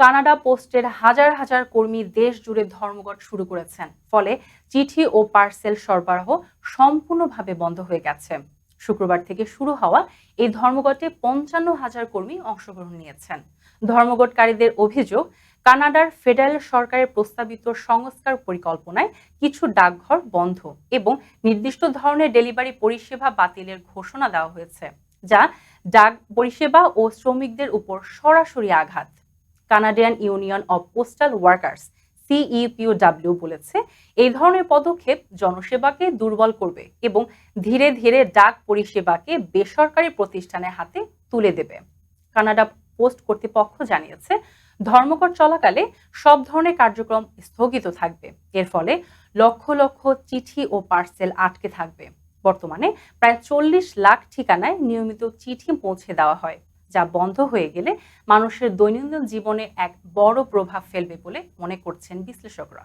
Canada পোস্টের হাজার হাজার কর্মী দেশ জুড়ে ধর্মঘট শুরু করেছেন। ফলে চিঠি ও পার্সেল সরবরাহ সম্পূর্ণভাবে বন্ধ হয়ে গেছে। শুক্রবার থেকে শুরু হওয়া এই ধর্মঘটে পঞ্চান্ন হাজার কর্মী অংশগ্রহণ নিয়েছেন। ধর্মঘটকারীদের অভিযোগ, কানাডার ফেডারেল সরকারের প্রস্তাবিত সংস্কার পরিকল্পনায় কিছু ডাকঘর বন্ধ এবং নির্দিষ্ট ধরনের ডেলিভারি পরিষেবা বাতিলের ঘোষণা দেওয়া হয়েছে, যা ডাক পরিষেবা ও শ্রমিকদের উপর সরাসরি আঘাত। Canadian union of postal workers CUPW বলেছে, এই ধরনের পদক্ষেপ জনসেবাকে দুর্বল করবে এবং ধীরে ধীরে ডাক পরিষেবাকে বেসরকারি প্রতিষ্ঠানের হাতে তুলে দেবে। কানাডা পোস্ট কর্তৃপক্ষ জানিয়েছে, ধর্মঘট চলাকালে সব ধরনের কার্যক্রম স্থগিত থাকবে। এর ফলে লক্ষ লক্ষ চিঠি ও পার্সেল আটকে থাকবে। বর্তমানে প্রায় চল্লিশ লাখ ঠিকানায় নিয়মিত চিঠি পৌঁছে দেওয়া হয়। যা বন্ধ হয়ে গেলে মানুষের দৈনন্দিন জীবনে এক বড় প্রভাব ফেলবে বলে মনে করছেন বিশ্লেষকরা।